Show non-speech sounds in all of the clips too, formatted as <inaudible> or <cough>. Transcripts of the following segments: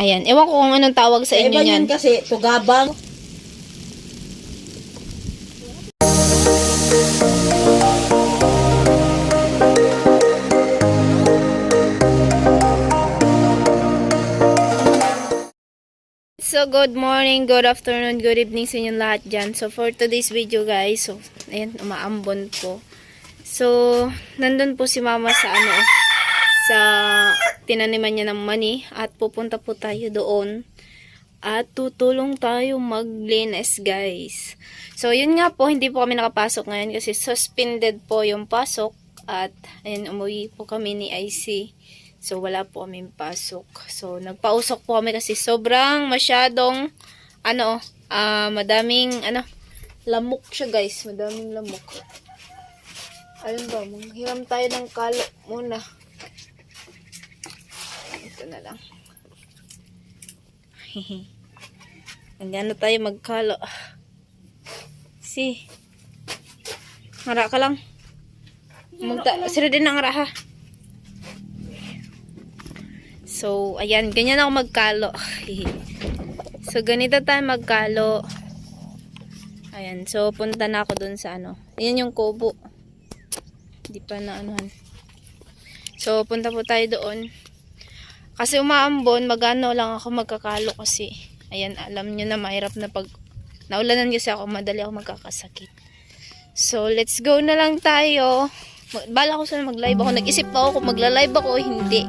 Ayan. Ewan ko kung anong tawag sa inyo yan. yan kasi, tugabang. So, good morning, good afternoon, good evening sa inyong lahat dyan. So, for today's video guys, so, ayan, umaambon po. So, nandun po si mama sa ano, sa tinaniman niya ng mani at pupunta po tayo doon at tutulong tayo maglinis guys. So, yun nga po, hindi po kami nakapasok ngayon kasi suspended po yung pasok at ayun, umuwi po kami ni IC. So, wala po kami pasok. So, nagpausok po kami kasi sobrang masyadong, ano, ah madaming, ano, lamok siya guys. Madaming lamok. Ayun ba, manghiram tayo ng kalo muna. Ito na lang. <laughs> Hanggang na tayo magkalo. Si. Ngara ka lang. Magta sira din ang ngara ha. So, ayan, ganyan ako magkalo. <laughs> so, ganito tayo magkalo. Ayan, so, punta na ako dun sa ano. Ayan yung kubo. Hindi pa na anuhan. So, punta po tayo doon. Kasi umaambon, magano lang ako magkakalo kasi. Ayan, alam nyo na mahirap na pag naulanan kasi ako, madali ako magkakasakit. So, let's go na lang tayo. Bala ko sana mag-live ako. Nag-isip pa ako kung magla-live ako o hindi.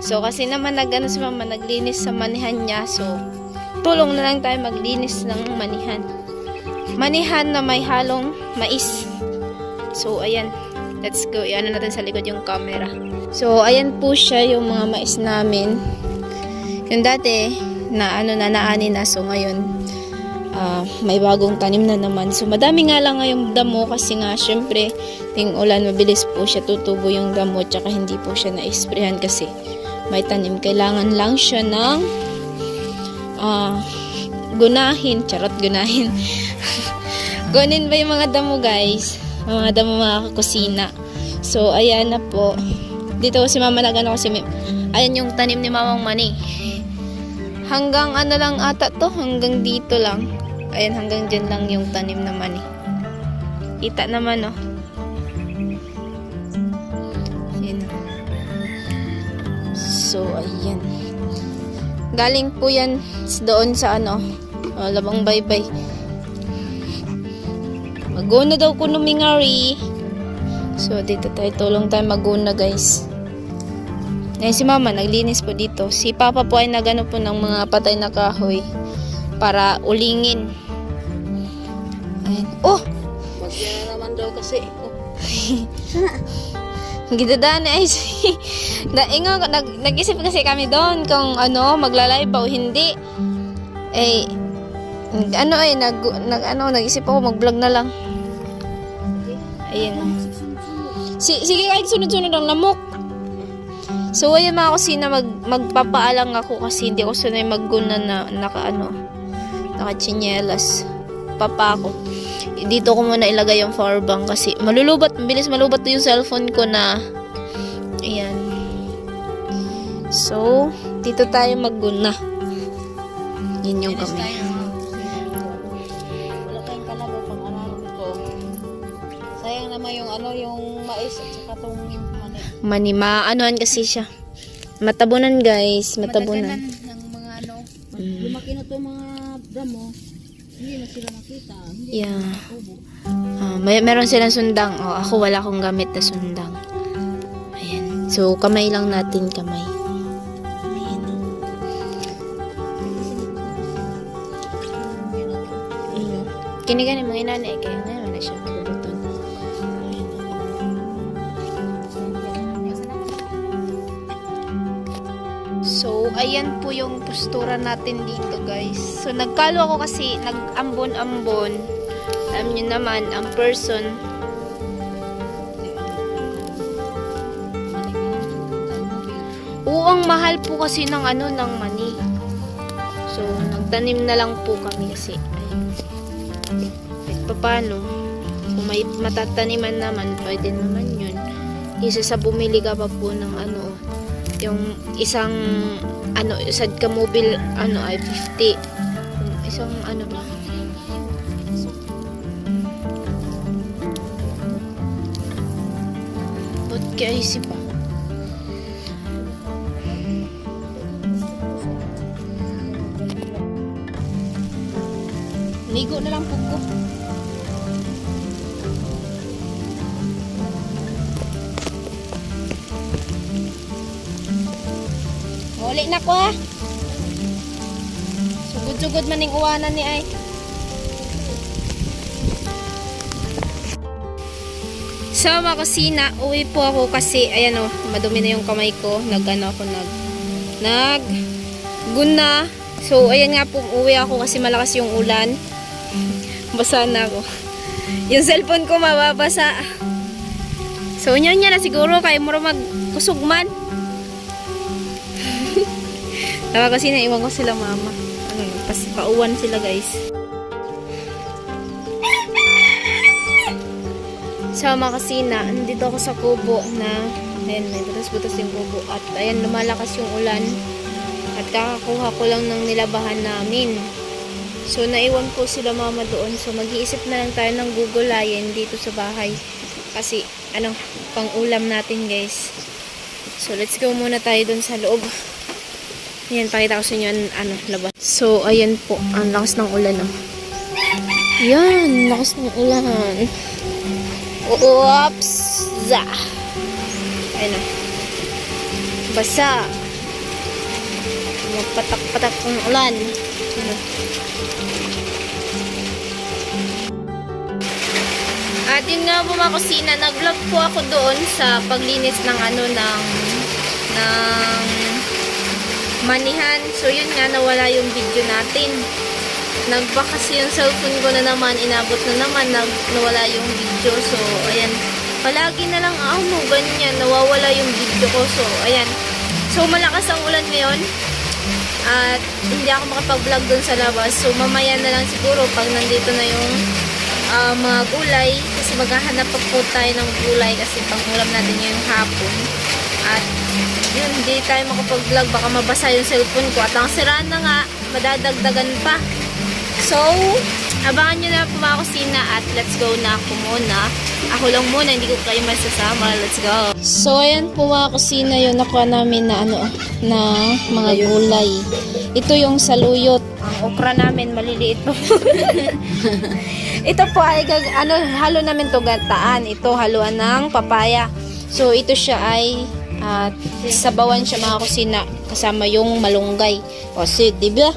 So, kasi naman nag, ano, si mama, naglinis sa manihan niya. So, tulong na lang tayo maglinis ng manihan. Manihan na may halong mais. So, ayan. Let's go. Iano natin sa likod yung camera. So, ayan po siya yung mga mais namin. Yung dati, na ano na naani na. So, ngayon, ah, may bagong tanim na naman. So, madami nga lang ngayong damo kasi nga, syempre, ting ulan, mabilis po siya tutubo yung damo. Tsaka hindi po siya na-sprayan kasi may tanim. Kailangan lang siya ng ah, gunahin. Charot, gunahin. <laughs> Gunin ba yung mga damo, guys? Mga damo mga kusina. So, ayan na po. Dito si mama nagano kasi may, ayan yung tanim ni mamang mani. Hanggang ano lang ata to, hanggang dito lang. Ayan, hanggang dyan lang yung tanim na mani. Kita naman, oh. Ayan. So, ayan. Galing po yan doon sa ano, uh, Labang Baybay. Maguna daw ko numingari. So, dito tayo. Tulong tayo maguna, guys. Ngayon si mama, naglinis po dito. Si papa po ay nagano po ng mga patay na kahoy para ulingin. Ayan. Oh! Bagyan na naman daw kasi. <laughs> Gidadaan ay <laughs> ingo nag, nag-isip kasi kami doon kung ano magla-live ba o hindi. Eh ano eh nag, nag ano nag-isip ako mag-vlog na lang. Ayun. Si, sige kahit sunod-sunod ang lamok. So ayun mga kusina mag, magpapaalang ako kasi hindi ako sanay magguna na naka ano naka chinelas. Papa ako. Dito ko muna ilagay yung power bank kasi malulubat, bilis malubat yung cellphone ko na ayan. So, dito tayo magguna. Yun yung kami. Yung mais at saka tong mani. Manima, anuhan kasi siya. Matabunan guys, matabunan. Matagalan ng mga ano. Mm. lumaki na itong mga damo, hindi na sila nakita. Hindi Yeah. na. Ah, may meron silang sundang. Oh, ako wala akong gamit na sundang. Ayan. So, kamay lang natin, kamay. Ayan. Mm. Kini gani mga inanay kaya So, ayan po yung postura natin dito, guys. So, nagkalo ako kasi nag-ambon-ambon. Alam niyo naman, ang person, oo, ang mahal po kasi ng ano, ng mani. So, nagtanim na lang po kami kasi. Kahit paano, kung may matataniman naman, pwede naman yun. Isa sa bumili ka pa po ng ano, Yung isang, ano, sad ka mobile, ano, ay 50. Yung isang, ano ba? Ba't kaya isip? Muli na ko ah. Sugod-sugod man yung uwanan ni ay. Sa mga kusina, uwi po ako kasi, ayan o, madumi na yung kamay ko. Nag, ano ako, nag, nag, guna. So, ayan nga po, uwi ako kasi malakas yung ulan. Basa na ako. Yung cellphone ko mababasa. So, yun niya na siguro, kaya mo magkusog man. Tawa kasi naiwan ko sila mama. Ano, pas pauwan sila guys. Sa mga kasina, nandito ako sa kubo na ayan, may butas-butas yung kubo at ayan, lumalakas yung ulan at kakakuha ko lang ng nilabahan namin. So, naiwan ko sila mama doon. So, mag-iisip na lang tayo ng gugulayin dito sa bahay. Kasi, ano, pang ulam natin guys. So, let's go muna tayo doon sa loob. Yan, pakita ko sa inyo ang ano, labas. So, ayan po. Ang lakas ng ulan, oh. Yan, lakas ng ulan. Oops! Za! Ayan, oh. Basa. Magpatak-patak ng ulan. Ayan, oh. At yun nga po mga kusina, nag-vlog po ako doon sa paglinis ng ano, ng, ng manihan. So, yun nga, nawala yung video natin. Nagba kasi yung cellphone ko na naman, inabot na naman, nag, nawala yung video. So, ayan. Palagi na lang ako mo, ganyan, nawawala yung video ko. So, ayan. So, malakas ang ulan ngayon. At hindi ako makapag-vlog dun sa labas. So, mamaya na lang siguro pag nandito na yung ah, mga gulay. Kasi maghahanap pa po tayo ng gulay kasi pang-ulam natin ngayong hapon. At yun, hindi tayo makapag-vlog. Baka mabasa yung cellphone ko. At ang sira na nga, madadagdagan pa. So, abangan nyo na po mga kusina at let's go na ako muna. Ako lang muna, hindi ko kayo masasama. Let's go. So, ayan po mga kusina yun. Nakuha namin na ano, na mga gulay. Ito yung saluyot. Ang okra namin, maliliit po. <laughs> ito po ay, gag- ano, halo namin to gataan. Ito, haluan ng papaya. So, ito siya ay at sabawan siya mga kusina kasama yung malunggay. Kasi, di ba?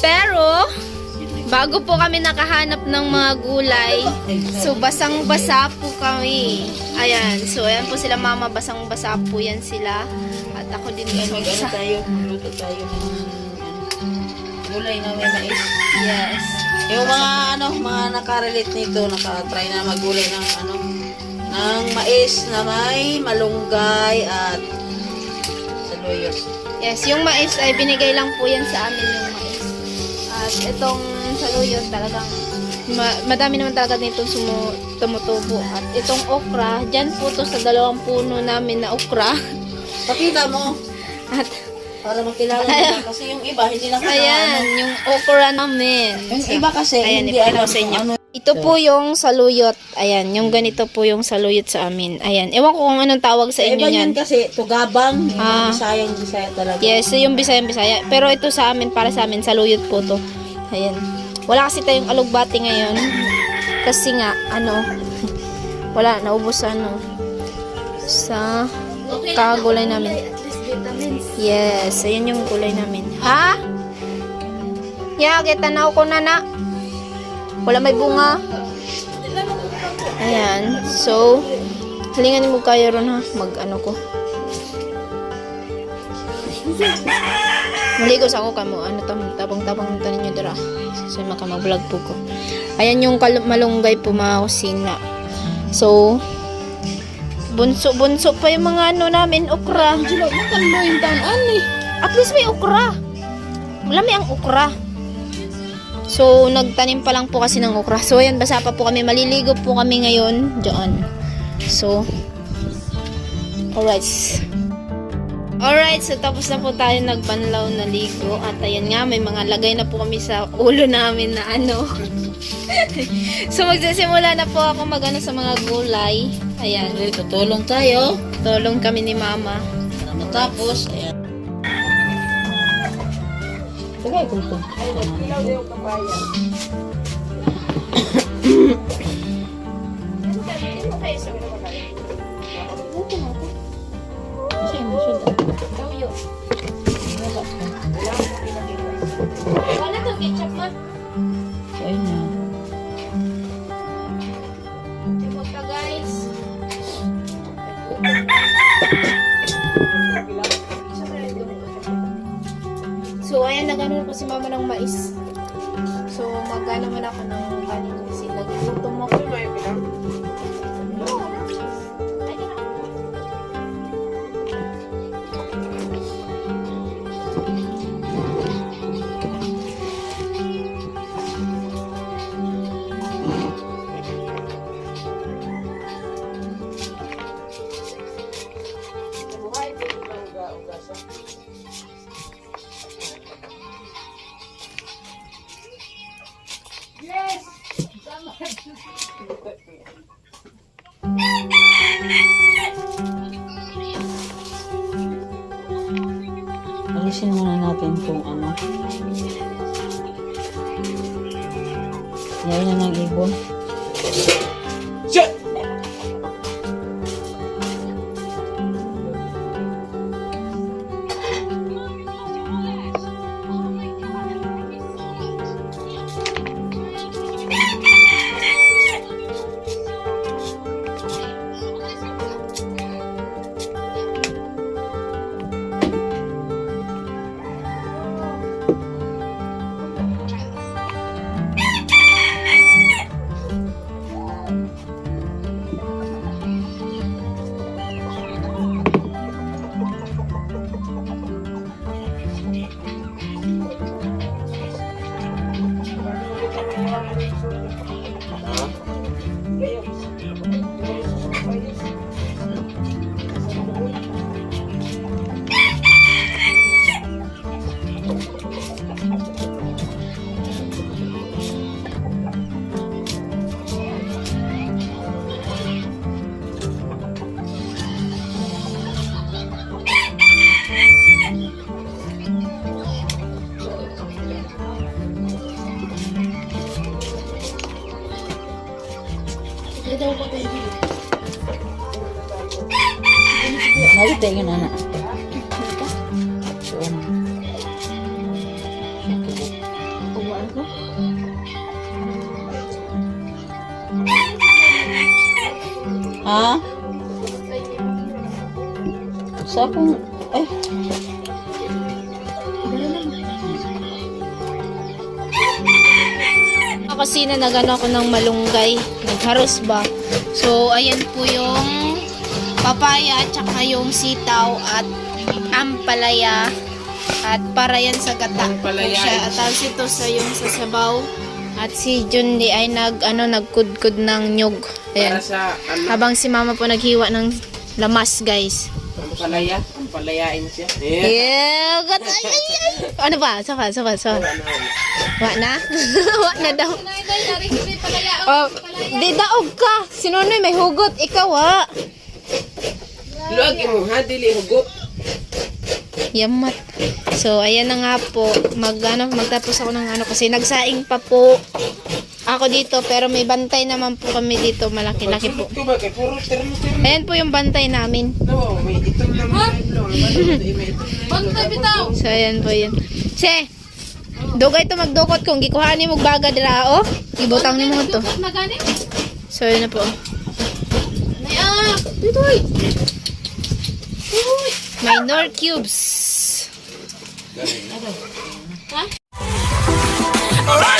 Pero, bago po kami nakahanap ng mga gulay, so basang-basa po kami. Ayan, so ayan po sila mama, basang-basa po yan sila. At ako din Mag-ano basang-basa. tayo, luto tayo gulay na may mais. Yes. Yung mga ano, mga nakarelate nito, nakatry na maggulay ng ano, ng mais na may malunggay at saluyot. Yes, yung mais ay binigay lang po yan sa amin yung mais. At itong saluyot talagang ma- madami naman talaga nito sumu- tumutubo. At itong okra, dyan po to sa dalawang puno namin na okra. <laughs> Pakita mo, At para makilala nila. Kasi yung iba, hindi na ayan, yung okra namin. Yung iba kasi, Ayan, hindi alam sa inyo. ano. Ito po yung saluyot. Ayan, yung ganito po yung saluyot sa amin. Ayan, ewan ko kung anong tawag sa inyo iba yan. yan kasi, tugabang, Ah. Bisayang Bisaya talaga. Yes, yung Bisaya Bisaya. Pero ito sa amin, para sa amin, saluyot po to. Ayan. Wala kasi tayong alugbati ngayon. Kasi nga, ano, wala, naubos sa ano, sa kagulay namin. Yes, ayan yung gulay namin. Ha? Yage, tanaw ko na na. Wala may bunga. Ayan. So, halingan mo kayo ron ha. Mag ano ko. Maligo sa ako kamo. Ano tam tabang-tabang tanin nyo dira. So, maka mag-vlog po ko. Ayan yung malunggay po mga kusina. So, bunso-bunso pa yung mga ano namin, okra. Sila, makan mo yung tanan eh. At least may okra. Malami ang okra. So, nagtanim pa lang po kasi ng okra. So, ayan, basa pa po kami. Maliligo po kami ngayon. Diyan. So, alright. Alright, so tapos na po tayo nagbanlaw na ligo. At ayan nga, may mga lagay na po kami sa ulo namin na ano. <laughs> so magsisimula na po ako magano sa mga gulay. Ayan, tutulong tayo. tulong kami ni mama. Para matapos, ayan. Tagay ko ito. Wala to ketchup ma. Nagano po si mama ng mais. So, magana naman ako ng kanin Yain na ng ibon. Nakita yun, anak. So, ano. Uwaan ko. Ha? Sa akong... Eh, Kasi na nagano ako ng malunggay, nagharos ba. So, ayan po yung papaya at saka yung sitaw at ampalaya at para yan sa gata. Ampalaya. Siya, at tapos ito sa yung sa sabaw. At si Jundi ay nag ano nagkudkod ng nyug. Ayan. Para sa ano, Habang si mama po naghiwa ng lamas, guys. palaya. Ang palayain siya. Eh. Yeah, gat ay, ay, ay. Ano ba? Sapa, sapa, sapa. Wa na? Wa na daw. Oh, di daog ka. Sinunoy may hugot. Ikaw, wa. Luag mo ha, dili hugot. Yamat. So, ayan na nga po. Mag, ano, magtapos ako ng ano kasi nagsaing pa po ako dito pero may bantay naman po kami dito malaki-laki po. Ayan po yung bantay namin. Itom na. So, ayan po yun. Che, dugay to magdukot kung gikuhaan mo baga dira, oh. Ibutang ni mo to. So, yun na po. Minor cubes. Alright.